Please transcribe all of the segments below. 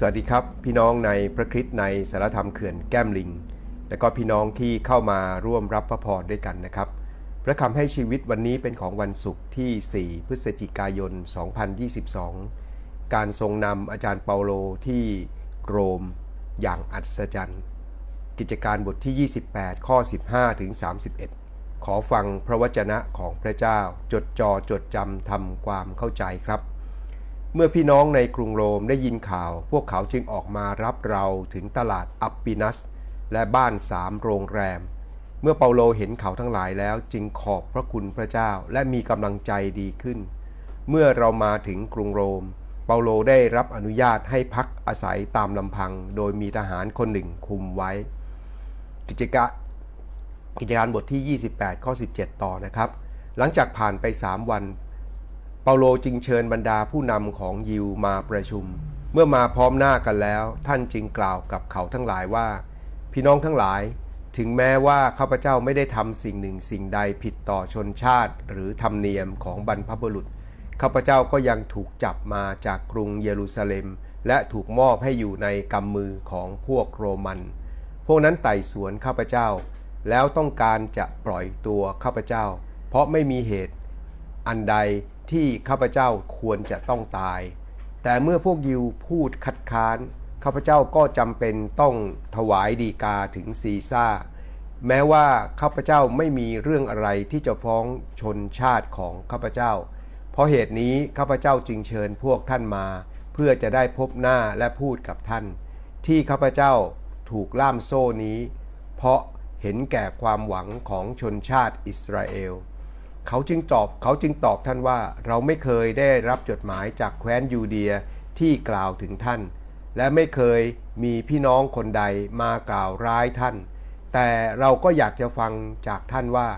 สวัสดีครับ พี่น้องในพระคริสต์ในสารธรรมเขื่อนแก้มลิง และก็พี่น้องที่เข้ามาร่วมรับพระพรด้วยกันนะครับ พระคำให้ชีวิตวันนี้เป็นของวันศุกร์ที่ 4 พฤศจิกายน 2022 การทรงนำอาจารย์เปาโลที่โรมอย่างอัศจรรย์ กิจการบทที่ 28 ข้อ 15 ถึง 31 ขอฟังพระวจนะของพระเจ้าจดจอจดจำทำความเข้าใจครับ เมื่อพี่น้องในกรุงโรมได้ยินข่าว พวกเขาจึงออกมารับเราถึงตลาดอัปปินัส และบ้านสามโรงแรม เมื่อเปาโลเห็นเขาทั้งหลายแล้วจึงขอบพระคุณพระเจ้าและมีกำลังใจดีขึ้น เมื่อเรามาถึงกรุงโรม เปาโลได้รับอนุญาตให้พักอาศัยตามลำพัง โดยมีทหารคนหนึ่งคุมไว้ กิจกะกิจการบทที่ 28 ข้อ 17 ต่อนะครับ หลังจากผ่านไป 3 วัน เปาโลจึงเชิญบรรดาผู้นำของยิวมาประชุม เมื่อมาพร้อมหน้ากันแล้ว ท่านจึงกล่าวกับเขาทั้งหลายว่า พี่น้องทั้งหลาย ถึงแม้ว่าข้าพเจ้าไม่ได้ทำสิ่งหนึ่งสิ่งใดผิดต่อชนชาติ หรือธรรมเนียมของบรรพบุรุษข้าพเจ้าก็ยังถูกจับมาจากกรุงเยรูซาเล็ม และถูกมอบให้อยู่ในกำมือของพวกโรมัน พวกนั้นไต่สวนข้าพเจ้า แล้วต้องการจะปล่อยตัวข้าพเจ้า เพราะไม่มีเหตุ อันใด ที่ข้าพเจ้าควรจะต้องตาย แต่เมื่อพวกยิวพูดคัดค้าน ข้าพเจ้าก็จำเป็นต้องถวายดีกาถึงซีซ่า แม้ว่าข้าพเจ้าไม่มีเรื่องอะไรที่จะฟ้องชนชาติของข้าพเจ้า เพราะเหตุนี้ข้าพเจ้าจึงเชิญพวกท่านมา เพื่อจะได้พบหน้าและพูดกับท่าน ที่ข้าพเจ้าถูกล่ามโซ่นี้ เพราะเห็นแก่ความหวังของชนชาติอิสราเอล เขาจึงตอบเขาจึงตอบท่านว่าเราไม่เคยได้รับจดหมายจากแคว้นยูเดียที่กล่าวถึงท่าน และไม่เคยมีพี่น้องคนใดมากล่าวร้ายท่าน แต่เราก็อยากจะฟังจากท่านว่า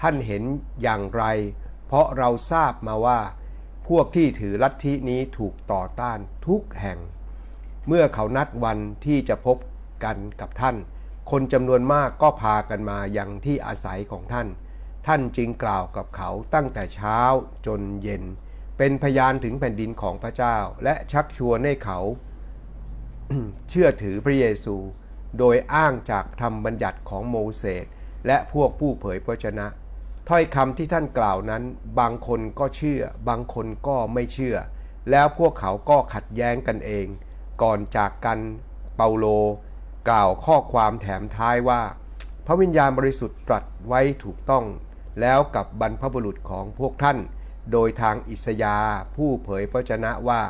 ท่านเห็นอย่างไร เพราะเราทราบมาว่า พวกที่ถือลัทธินี้ถูกต่อต้านทุกแห่ง เมื่อเขานัดวันที่จะพบกันกับท่าน คนจำนวนมากก็พากันมาอยังที่อาศัยของท่าน ท่านจึงกล่าวกับเขาตั้งแต่เช้าจนเย็น เป็นพยานถึงแผ่นดินของพระเจ้า และชักชวนให้เขา เชื่อถือพระเยซู โดยอ้างจากธรรมบัญญัติของโมเสสและพวกผู้เผยพระชนะ ถ้อยคำที่ท่านกล่าวนั้น บางคนก็เชื่อ บางคนก็ไม่เชื่อ แล้วพวกเขาก็ขัดแย้งกันเอง ก่อนจากกันเปาโล กล่าวข้อความแถมท้ายว่า พระวิญญาณบริสุทธิ์ตรัสไว้ถูกต้อง แล้วกับบรรพบุรุษของพวกท่าน โดยทางอิสยาผู้เผยพระชนะว่า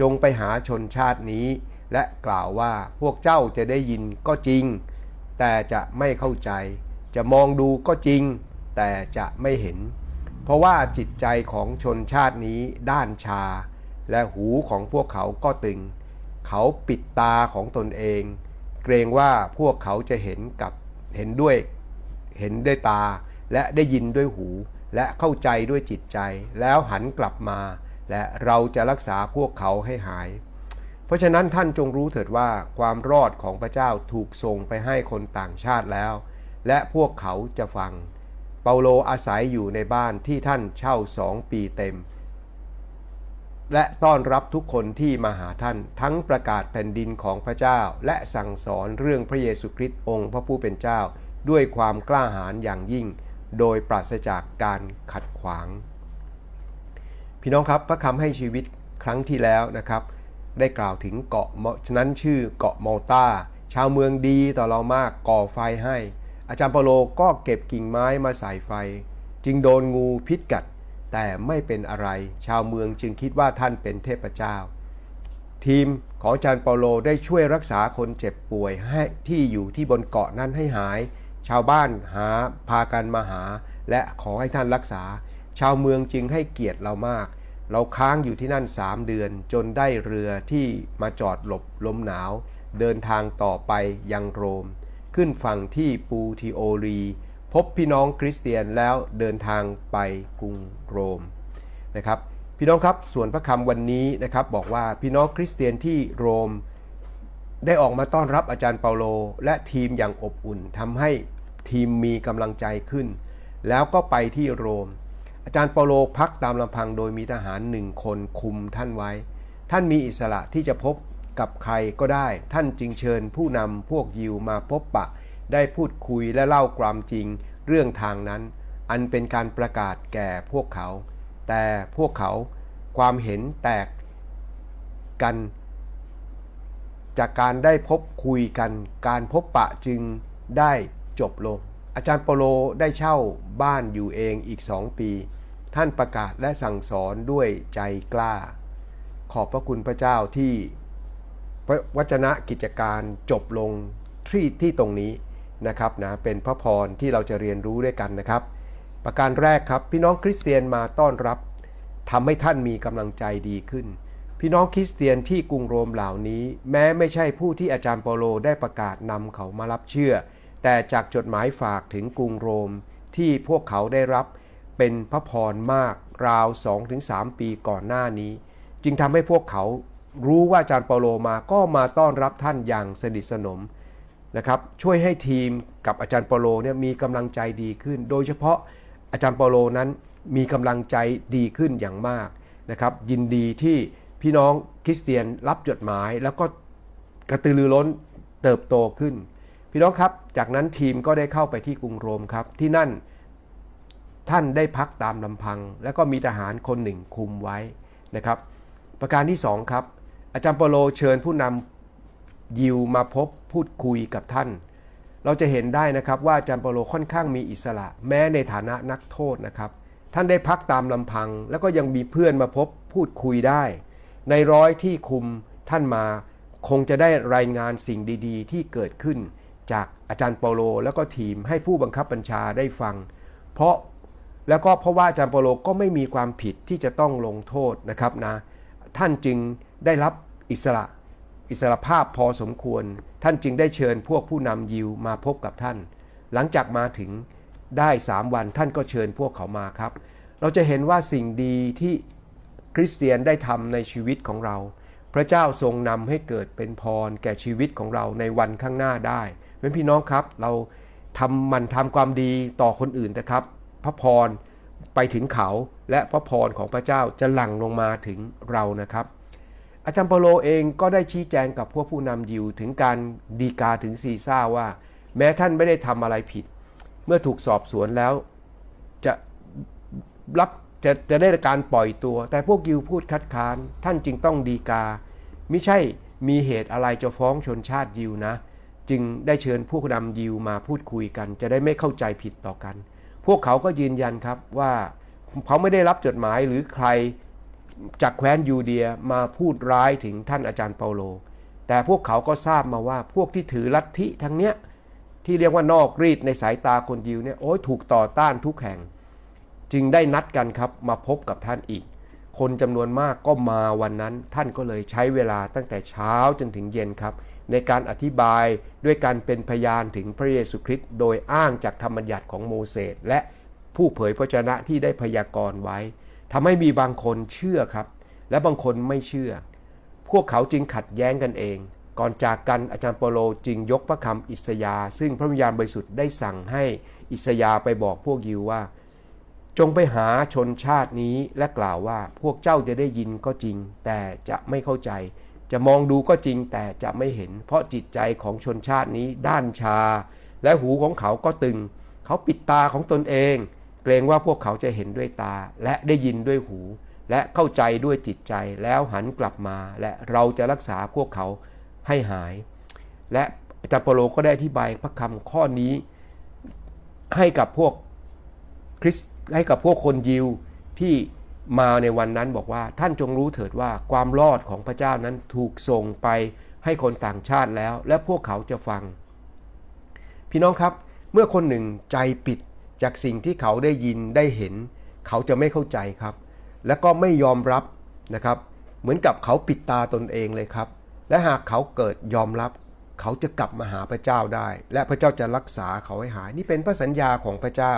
จงไปหาชนชาตินี้ และกล่าวว่าพวกเจ้าจะได้ยินก็จริง แต่จะไม่เข้าใจ จะมองดูก็จริง แต่จะไม่เห็น เพราะว่าจิตใจของชนชาตินี้ด้านชา และหูของพวกเขาก็ตึง เขาปิดตาของตนเอง เกรงว่าพวกเขาจะเห็นกับเห็นด้วย เห็นด้วยตา และได้ยินด้วยหู และเข้าใจด้วยจิตใจ แล้วหันกลับมา และเราจะรักษาพวกเขาให้หาย เพราะฉะนั้นท่านจงรู้เถิดว่าความรอดของพระเจ้าถูกส่งไปให้คนต่างชาติแล้ว และพวกเขาจะฟัง เปาโลอาศัยอยู่ในบ้านที่ท่านเช่าสองปีเต็ม และต้อนรับทุกคนที่มาหาท่านทั้งประกาศแผ่นดินของพระเจ้า และสั่งสอนเรื่องพระเยซูคริสต์องค์พระผู้เป็นเจ้าด้วยความกล้าหาญอย่างยิ่ง โดยปราศจากการขัดขวาง พี่น้องครับพระคำให้ชีวิตครั้งที่แล้วนะครับ ได้กล่าวถึงเกาะฉะนั้นชื่อเกาะมอลตาชาวเมืองดีต่อเรามากก่อไฟให้ อาจารย์เปโลก็เก็บกิ่งไม้มาใส่ไฟ จึงโดนงูพิษกัด แต่ไม่เป็นอะไร ชาวเมืองจึงคิดว่าท่านเป็นเทพเจ้า ทีมของอาจารย์เปโลได้ช่วยรักษาคนเจ็บป่วยให้ที่อยู่ที่บนเกาะนั้นให้หาย ชาวบ้านหาพากันมาหา และขอให้ท่านรักษา ชาวเมืองจึงให้เกียรติเรามาก เราค้างอยู่ที่นั่นสามเดือน จนได้เรือที่มาจอดหลบลมหนาว เดินทางต่อไปยังโรม ขึ้นฝั่งที่ปูทิโอรี พบพี่น้องคริสเตียนแล้วเดินทางไปกรุงโรมนะครับ พี่น้องครับส่วนพระคำวันนี้นะครับบอกว่าพี่น้องคริสเตียนที่โรม ได้ออกมาต้อนรับอาจารย์เปาโล และทีมอย่างอบอุ่นทำให้ทีมมีกำลังใจขึ้น แล้วก็ไปที่โรม อาจารย์เปาโลพักตามลำพังโดยมีทหารหนึ่งคนคุมท่านไว้ ท่านมีอิสระที่จะพบกับใครก็ได้ ท่านจึงเชิญผู้นำพวกยิวมาพบปะ ได้พูดคุยและเล่าความจริงเรื่องทางนั้น อันเป็นการประกาศแก่พวกเขา แต่พวกเขาความเห็นแตกกัน จากการได้พบคุยกัน การพบปะจึงได้จบลง อาจารย์เปโลได้เช่าบ้านอยู่เองอีกสองปี ท่านประกาศและสั่งสอนด้วยใจกล้า ขอบพระคุณพระเจ้าที่วัจนะกิจการจบลงที่ที่ตรงนี้นะครับนะเป็นพระพรที่เราจะเรียนรู้ด้วยกันนะครับ ประการแรกครับพี่น้องคริสเตียนมาต้อนรับทำให้ท่านมีกำลังใจดีขึ้น พี่น้องคริสเตียนที่กรุงโรมเหล่านี้ แม้ไม่ใช่ผู้ที่อาจารย์เปโลได้ประกาศนำเขามารับเชื่อ แต่จากจดหมายฝากถึงกรุงโรมที่พวกเขาได้รับเป็นพระพรมากราว 2-3 ปีก่อนหน้านี้ จึงทำให้พวกเขารู้ว่าอาจารย์เปโลมาก็มาต้อนรับท่านอย่างสนิทสนมนะครับช่วยให้ทีมกับอาจารย์เปโลเนี่ยมีกำลังใจดีขึ้น โดยเฉพาะอาจารย์เปโลนั้นมีกำลังใจดีขึ้นอย่างมากนะครับยินดีที่ พี่น้องคริสเตียนรับจดหมายแล้วก็กระตือรือร้นเติบโตขึ้น พี่น้องครับ จากนั้นทีมก็ได้เข้าไปที่กรุงโรมครับ ที่นั่นท่านได้พักตามลำพัง แล้วก็มีทหารคนหนึ่งคุมไว้นะครับ ประการที่ 2 ครับ อาจารย์เปโลเชิญผู้นำยิวมาพบพูดคุยกับท่าน เราจะเห็นได้นะครับว่าอาจารย์เปโลค่อนข้างมีอิสระ แม้ในฐานะนักโทษนะครับ ท่านได้พักตามลำพัง แล้วก็ยังมีเพื่อนมาพบพูดคุยได้ ในร้อยที่คุมท่านมาคงจะได้รายงานสิ่งดีๆ ที่เกิดขึ้น จากอาจารย์เปโลแล้วก็ทีมให้ผู้บังคับบัญชาได้ฟัง เพราะแล้วก็เพราะว่าอาจารย์เปโลก็ไม่มีความผิดที่จะต้องลงโทษนะครับนะท่านจึงได้รับอิสระอิสระภาพพอสมควร ท่านจึงได้เชิญพวกผู้นำยิวมาพบกับท่าน หลังจากมาถึงได้ 3 วันท่านก็เชิญพวกเขามาครับ เราจะเห็นว่าสิ่งดีที่ คริสเตียนได้ทำในชีวิตของเรา พระเจ้าทรงนำให้เกิดเป็นพรแก่ชีวิตของเราในวันข้างหน้าได้เป็นพี่น้องครับเราทำมันทำความดีต่อคนอื่นนะครับ พระพรไปถึงเขาและพระพรของพระเจ้าจะหลั่งลงมาถึงเรานะครับ อาจารย์เปโลเองก็ได้ชี้แจงกับพวกผู้นำยิวถึงการดีกาถึงซีซ่าว่า แม้ท่านไม่ได้ทำอะไรผิด เมื่อถูกสอบสวนแล้วจะรับ จะจะได้การปล่อยตัว แต่พวกยิวพูดคัดค้าน ท่านจึงต้องดีกา ไม่ใช่มีเหตุอะไรจะฟ้องชนชาติยิวนะ จึงได้เชิญผู้นำยิวมาพูดคุยกัน จะได้ไม่เข้าใจผิดต่อกัน พวกเขาก็ยืนยันครับว่าเขาไม่ได้รับจดหมายหรือใครจากแคว้นยูเดียมาพูดร้ายถึงท่านอาจารย์เปาโล แต่พวกเขาก็ทราบมาว่าพวกที่ถือลัทธิทั้งเนี้ยที่เรียกว่านอกรีดในสายตาคนยิวเนี่ยโอ้ยถูกต่อต้านทุกแห่ง จึงได้นัดกันครับมาพบกับท่านอีก คนจำนวนมากก็มาวันนั้น ท่านก็เลยใช้เวลาตั้งแต่เช้าจนถึงเย็นครับ ในการอธิบายด้วยการเป็นพยานถึงพระเยซูคริสต์โดยอ้างจากธรรมบัญญัติของโมเสสและผู้เผยพระชนะที่ได้พยากรณ์ไว้ทำให้มีบางคนเชื่อครับ และบางคนไม่เชื่อ พวกเขาจึงขัดแย้งกันเอง ก่อนจากกันอาจารย์เปโลจึงยกพระคำอิสยา ซึ่งพระวิญญาณบริสุทธิ์ได้สั่งให้อิสยาไปบอกพวกยิวว่า จงไปหาชนชาตินี้และกล่าวว่าพวกเจ้าจะได้ยินก็จริง แต่จะไม่เข้าใจ จะมองดูก็จริงแต่จะไม่เห็น เพราะจิตใจของชนชาตินี้ด้านชา และหูของเขาก็ตึง เขาปิดตาของตนเอง เกรงว่าพวกเขาจะเห็นด้วยตา และได้ยินด้วยหู และเข้าใจด้วยจิตใจแล้วหันกลับมา และเราจะรักษาพวกเขาให้หาย และอาจารย์เปโลก็ได้อธิบายพระคำข้อนี้ ให้กับพวกคริส ให้กับพวกคนยิวที่มาในวันนั้นบอกว่าท่านจงรู้เถิดว่าความรอดของพระเจ้านั้นถูกส่งไปให้คนต่างชาติแล้ว และพวกเขาจะฟัง พี่น้องครับ เมื่อคนหนึ่งใจปิดจากสิ่งที่เขาได้ยินได้เห็น เขาจะไม่เข้าใจครับ และก็ไม่ยอมรับนะครับ เหมือนกับเขาปิดตาตนเองเลยครับ และหากเขาเกิดยอมรับ เขาจะกลับมาหาพระเจ้าได้ และพระเจ้าจะรักษาเขาให้หาย นี่เป็นพระสัญญาของพระเจ้า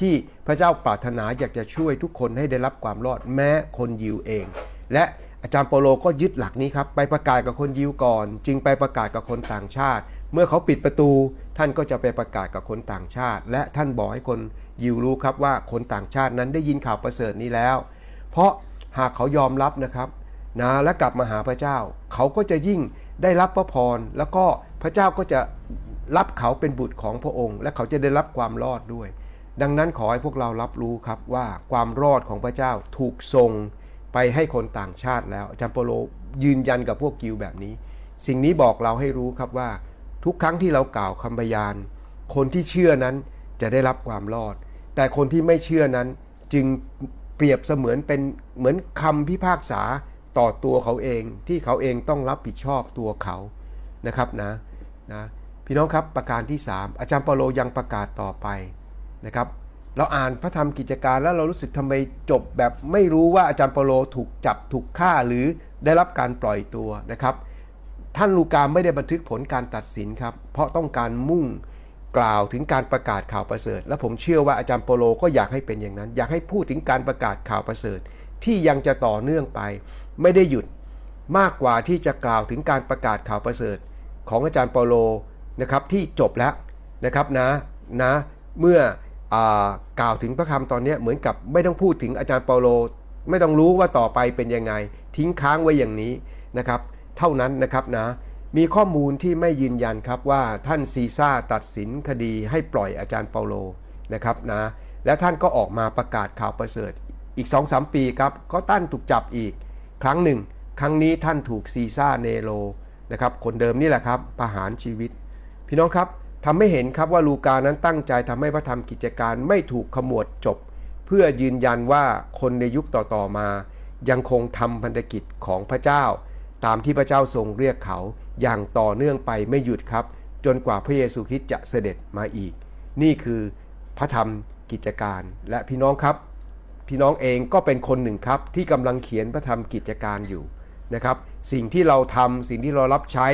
ที่พระเจ้าปรารถนาอยากจะช่วยทุกคนให้ได้รับความรอดแม้คนยิวเอง และอาจารย์เปโลก็ยึดหลักนี้ครับ ไปประกาศกับคนยิวก่อน จึงไปประกาศกับคนต่างชาติ เมื่อเขาปิดประตู ท่านก็จะไปประกาศกับคนต่างชาติ และท่านบอกให้คนยิวรู้ครับว่าคนต่างชาตินั้นได้ยินข่าวประเสริฐนี้แล้ว เพราะหากเขายอมรับนะครับนะและกลับมาหาพระเจ้า เขาก็จะยิ่งได้รับพระพร แล้วก็พระเจ้าก็จะรับเขาเป็นบุตรของพระองค์ และเขาจะได้รับความรอดด้วย ดังนั้นขอให้พวกเรารับรู้ครับว่าความรอดของพระเจ้าถูกส่งไปให้คนต่างชาติแล้วอาจารย์โปโลยืนยันกับพวกกิวแบบนี้ สิ่งนี้บอกเราให้รู้ครับว่า ทุกครั้งที่เรากล่าวคำพยาน คนที่เชื่อนั้นจะได้รับความรอด แต่คนที่ไม่เชื่อนั้นจึงเปรียบเสมือนเป็นเหมือนคำพิพากษาต่อตัวเขาเอง ที่เขาเองต้องรับผิดชอบตัวเขานะครับนะนะพี่น้องครับประการที่ 3 อาจารย์เปโลยังประกาศต่อไป นะครับเราอ่านพระธรรมกิจการแล้วเรารู้สึกทำไมจบแบบไม่รู้ว่าอาจารย์เปโลถูกจับถูกฆ่าหรือได้รับการปล่อยตัวนะครับ ท่านลูกาไม่ได้บันทึกผลการตัดสินครับ เพราะต้องการมุ่งกล่าวถึงการประกาศข่าวประเสริฐ และผมเชื่อว่าอาจารย์โปโลก็อยากให้เป็นอย่างนั้น อยากให้พูดถึงการประกาศข่าวประเสริฐ ที่ยังจะต่อเนื่องไป ไม่ได้หยุดมากกว่าที่จะกล่าวถึงการประกาศข่าวประเสริฐ ของอาจารย์เปโลนะครับที่จบแล้วนะครับนะนะเมื่อ กล่าวถึงพระคำตอนนี้เหมือนกับไม่ต้องพูดถึงอาจารย์เปาโล ไม่ต้องรู้ว่าต่อไปเป็นยังไง ทิ้งค้างไว้อย่างนี้นะครับ เท่านั้นนะครับนะมีข้อมูลที่ไม่ยืนยันครับว่าท่านซีซ่าตัดสินคดีให้ปล่อยอาจารย์เปาโลนะครับนะและท่านก็ออกมาประกาศข่าวประเสริฐอีก 2-3 ปีครับก็ท่านถูกจับอีก ครั้งหนึ่ง ครั้งนี้ท่านถูกซีซ่าเนโรนะครับคนเดิมนี่แหละครับประหารชีวิต พี่น้องครับ ทำให้เห็นครับว่าลูกานั้นตั้งใจทำให้พระธรรมกิจการไม่ถูกขมวดจบ เพื่อยืนยันว่าคนในยุคต่อๆมา ยังคงทำพันธกิจของพระเจ้า ตามที่พระเจ้าทรงเรียกเขาอย่างต่อเนื่องไปไม่หยุดครับ จนกว่าพระเยซูคริสต์จะเสด็จมาอีก นี่คือพระธรรมกิจการและพี่น้องครับ พี่น้องเองก็เป็นคนหนึ่งครับที่กำลังเขียนพระธรรมกิจการอยู่นะครับ สิ่งที่เราทำสิ่งที่เรารับใช้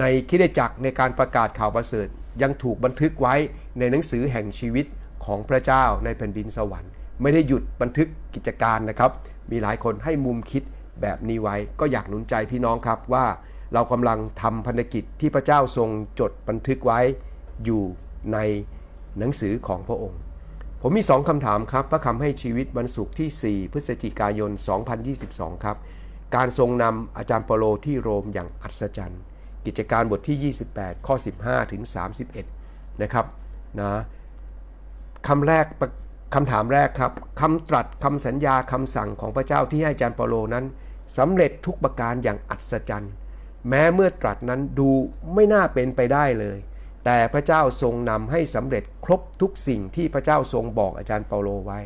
ในคิดจักรในการประกาศข่าวประเสริฐ ยังถูกบันทึกไว้ในหนังสือแห่งชีวิตของพระเจ้าในแผ่นดินสวรรค์ ไม่ได้หยุดบันทึกกิจการนะครับ มีหลายคนให้มุมคิดแบบนี้ไว้ ก็อยากหนุนใจพี่น้องครับว่าเรากำลังทำพันธกิจที่พระเจ้าทรงจดบันทึกไว้อยู่ในหนังสือของพระองค์ ผมมี 2คำถามครับ พระคำให้ชีวิตวันศุกร์ที่ 4 พฤศจิกายน 2022 ครับ การทรงนำอาจารย์เปโลที่โรมอย่างอัศจรรย์ กิจการบทที่ 28 ข้อ 15 ถึง 31 นะครับนะคำแรกคำถามแรกครับคำตรัสคำสัญญาคำสั่งของพระเจ้าที่ให้อาจารย์เปโลนั้นสำเร็จทุกประการอย่างอัศจรรย์ แม้เมื่อตรัสนั้นดูไม่น่าเป็นไปได้เลย แต่พระเจ้าทรงนำให้สำเร็จครบทุกสิ่งที่พระเจ้าทรงบอกอาจารย์เปาโลไว้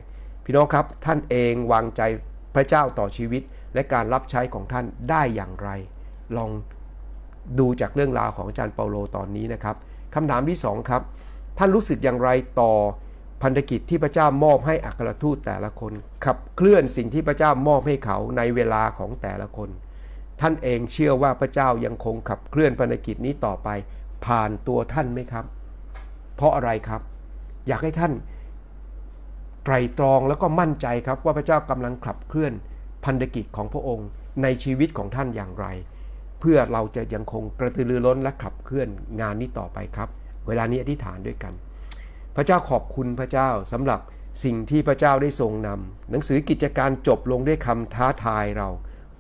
พี่น้องครับท่านเองวางใจพระเจ้าต่อชีวิตและการรับใช้ของท่านได้อย่างไร ลอง ดูจากเรื่องราวของอาจารย์เปาโลตอนนี้นะครับคำถามที่สองครับ ท่านรู้สึกอย่างไรต่อพันธกิจที่พระเจ้ามอบให้อัครทูตแต่ละคนขับเคลื่อนสิ่งที่พระเจ้ามอบให้เขาในเวลาของแต่ละคน ท่านเองเชื่อว่าพระเจ้ายังคงขับเคลื่อนพันธกิจนี้ต่อไป ผ่านตัวท่านไหมครับ เพราะอะไรครับ อยากให้ท่านไตรตรองแล้วก็มั่นใจครับว่าพระเจ้ากำลังขับเคลื่อนพันธกิจของพระองค์ในชีวิตของท่านอย่างไร เพื่อเราจะยังคงกระตือรือร้นและขับเคลื่อนงานนี้ต่อไปครับ เวลานี้อธิษฐานด้วยกัน พระเจ้าขอบคุณพระเจ้าสำหรับสิ่งที่พระเจ้าได้ทรงนำหนังสือกิจการจบลงด้วยคำท้าทายเรา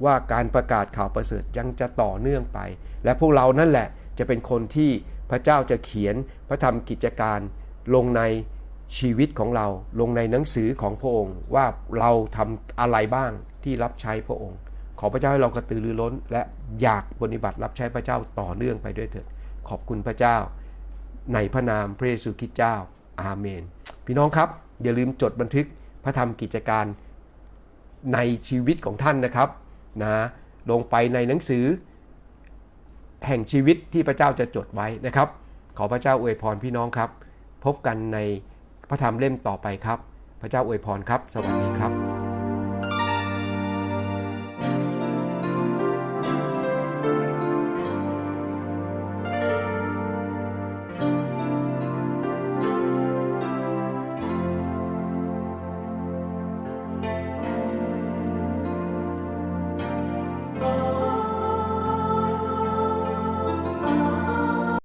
ว่าการประกาศข่าวประเสริฐยังจะต่อเนื่องไป และพวกเรานั่นแหละจะเป็นคนที่พระเจ้าจะเขียนพระธรรมกิจการลงในชีวิตของเรา ลงในหนังสือของพระองค์ว่าเราทำอะไรบ้างที่รับใช้พระองค์ ขอพระเจ้าให้เรากระตือรือร้น และอยากปฏิบัติรับใช้พระเจ้าต่อเนื่องไปด้วยเถิด ขอบคุณพระเจ้า ในพระนามพระเยซูคริสต์เจ้า อาเมน พี่น้องครับ อย่าลืมจดบันทึกพระธรรมกิจการในชีวิตของท่านนะครับนะลงไปในหนังสือ แห่งชีวิตที่พระเจ้าจะจดไว้นะครับ ขอพระเจ้าอวยพรพี่น้องครับ พบกันในพระธรรมเล่มต่อไปครับ พระเจ้าอวยพรครับ สวัสดีครับ